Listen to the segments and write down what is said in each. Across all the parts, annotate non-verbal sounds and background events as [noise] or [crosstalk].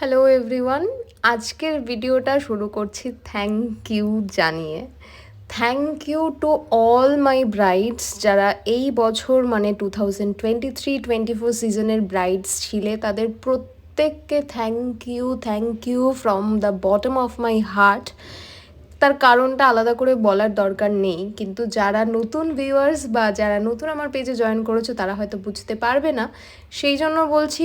Hello everyone আজকের ভিডিওটা শুরু করছি থ্যাংক ইউ জানিয়ে। Thank you to all my brides যারা এই বছর মানে two thousand twenty three twenty four সিজনের ব্রাইডস ছিলে, তাদের প্রত্যেককে thank you thank you from the bottom of my heart তার কারণটা আলাদা করে বলার দরকার নেই, কিন্তু যারা নতুন ভিউয়ার্স বা যারা নতুন আমার পেজে জয়েন করেছ, তারা হয়তো বুঝতে পারবে না। সেই জন্য বলছি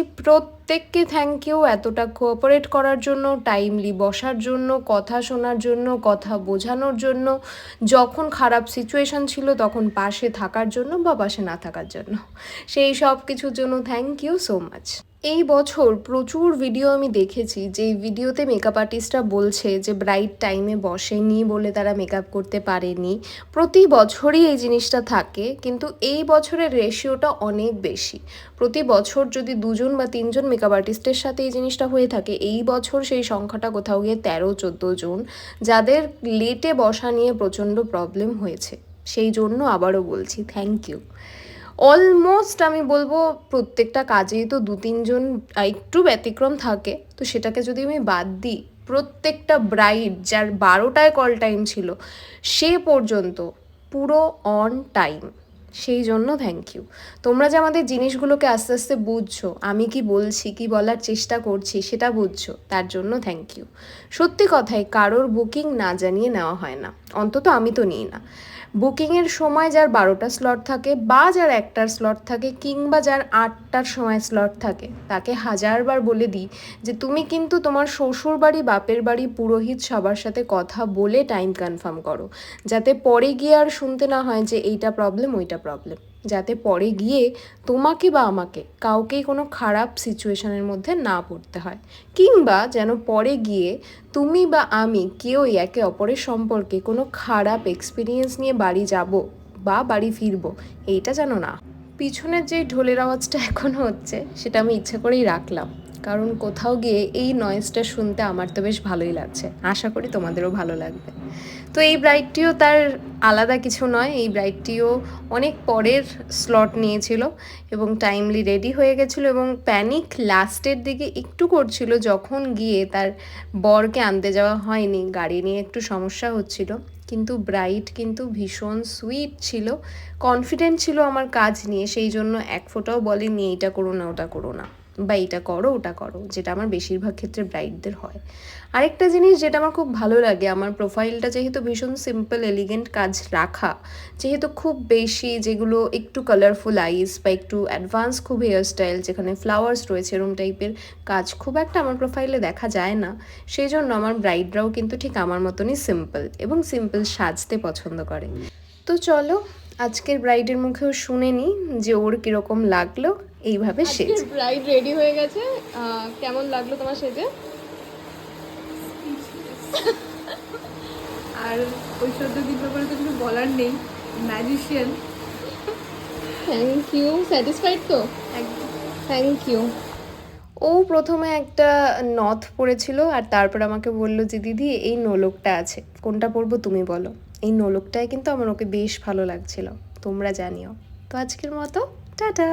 প্রত্যেককে থ্যাংক ইউ এতটা কোঅপারেট করার জন্য টাইমলি বসার জন্য, কথা শোনার জন্য, কথা বোঝানোর জন্য, যখন খারাপ সিচুয়েশন ছিল তখন পাশে থাকার জন্য বা পাশে না থাকার জন্য। সেই সব কিছুর জন্য থ্যাংক ইউ সো মাচ এই বছর প্রচুর ভিডিও আমি দেখেছি যে ভিডিওতে মেকআপ আর্টিস্টরা বলছে যে ব্রাইট টাইমে বসেনি বলে তারা মেকআপ করতে পারেনি। প্রতি বছরই এই জিনিসটা থাকে, কিন্তু এই বছরের রেশিওটা অনেক বেশি। প্রতি বছর যদি দুজন বা তিনজন মেকআপ আর্টিস্টের সাথে এই জিনিসটা হয়ে থাকে। এই বছর সেই সংখ্যাটা কোথাও গিয়ে তেরো, চোদ্দ জন, যাদের লেটে বসা নিয়ে প্রচণ্ড প্রবলেম হয়েছে। সেই জন্য আবারও বলছি থ্যাংক ইউ অলমোস্ট আমি বলব প্রত্যেকটা কাজেই তো দু তিনজন একটু ব্যতিক্রম থাকে। তো সেটাকে যদি আমি বাদ দিই, প্রত্যেকটা ব্রাইড যার বারোটায় কল টাইম ছিল, সে পর্যন্ত পুরো অন টাইম সেই জন্য থ্যাংক ইউ তোমরা যে আমাদের জিনিসগুলোকে আস্তে আস্তে বুঝছ, আমি কি বলছি, কি বলার চেষ্টা করছি, সেটা বুঝছ, তার জন্য থ্যাংক ইউ সত্যি কথাই কারোর বুকিং না জানিয়ে নেওয়া হয় না। অন্তত আমি তো নিই না। বুকিংয়ের সময় যার বারোটা স্লট থাকে বা যার একটার স্লট থাকে কিংবা যার আটটার সময় স্লট থাকে, তাকে হাজারবার বলে দিই যে, তুমি কিন্তু তোমার শ্বশুর বাড়ি বাপের বাড়ি পুরোহিত সবার সাথে কথা বলে টাইম কনফার্ম করো। যাতে পরে গিয়ে আর শুনতে না হয় যে, এইটা প্রবলেম ওইটা প্রবলেম যাতে পরে গিয়ে তোমাকে বা আমাকে কাউকেই কোনো খারাপ সিচুয়েশনের মধ্যে না পড়তে হয়। কিংবা যেন পরে গিয়ে তুমি বা আমি কেউই একে অপরের সম্পর্কে কোনো খারাপ এক্সপিরিয়েন্স নিয়ে বাড়ি যাব বা বাড়ি ফিরবো, এইটা যেন না। পিছনের যে ঢোলের আওয়াজটা [laughs] এখন হচ্ছে, সেটা আমি ইচ্ছে করেই রাখলাম। কারণ কোথাও গিয়ে এই নয়েজটা শুনতে আমার তো বেশ ভালোই লাগছে। আশা করি তোমাদেরও ভালো লাগবে। তো এই ব্রাইডটিও তার আলাদা কিছু নয়, এই ব্রাইডটিও অনেক পরের স্লট নিয়েছিল এবং টাইমলি রেডি হয়ে গেছিল এবং প্যানিক লাস্টের দিকে একটু করছিল যখন গিয়ে তার বরকে আনতে যাওয়া হয়নি, গাড়ি নিয়ে একটু সমস্যা হচ্ছিল। কিন্তু ব্রাইট কিন্তু ভীষণ সুইট ছিল কনফিডেন্ট ছিল আমার কাজ নিয়ে, সেই জন্য এক ফোঁটাও বলেনি, এইটা করো না, ওটা করো না। বা এটা করো, ওটা করো, যেটা আমার বেশিরভাগ ক্ষেত্রে ব্রাইডদের হয়। আরেকটা জিনিস যেটা আমার খুব ভালো লাগে, আমার প্রোফাইলটা যেহেতু ভীষণ সিম্পল এলিগেন্ট কাজ রাখা, যেহেতু খুব বেশি যেগুলো একটু কালারফুল আইস বা একটু অ্যাডভান্স খুব হেয়ার স্টাইল যেখানে ফ্লাওয়ার্স রয়েছে এরম টাইপের কাজ খুব একটা আমার প্রোফাইলে দেখা যায় না, সেই জন্য আমার ব্রাইডরাও কিন্তু ঠিক আমার মতনই সিম্পল এবং সিম্পল সাজতে পছন্দ করে। তো চলো, আজকের ব্রাইডের মুখেও শুনে নিই যে ওর কীরকম লাগল। এইভাবে সেজ। ব্রাইড রেডি হয়ে গেছে। কেমন লাগল তোমার সেজে? [laughs] আর ঐশ্বর্যদীপ ব্যাপারে তো কিছু বলার নেই। ম্যাজিশিয়ান থ্যাংক ইউ স্যাটিসফাইড তো? থ্যাংক ইউ ও প্রথমে একটা নথ পরেছিল আর তারপর আমাকে বলল যে দিদি এই নোলকটা আছে। কোনটা পরবো তুমি বলো। এই নোলকটায় কিন্তু আমার ওকে বেশ ভালো লাগছিল। তোমরা জানিও। তো আজকের মতো টাটা!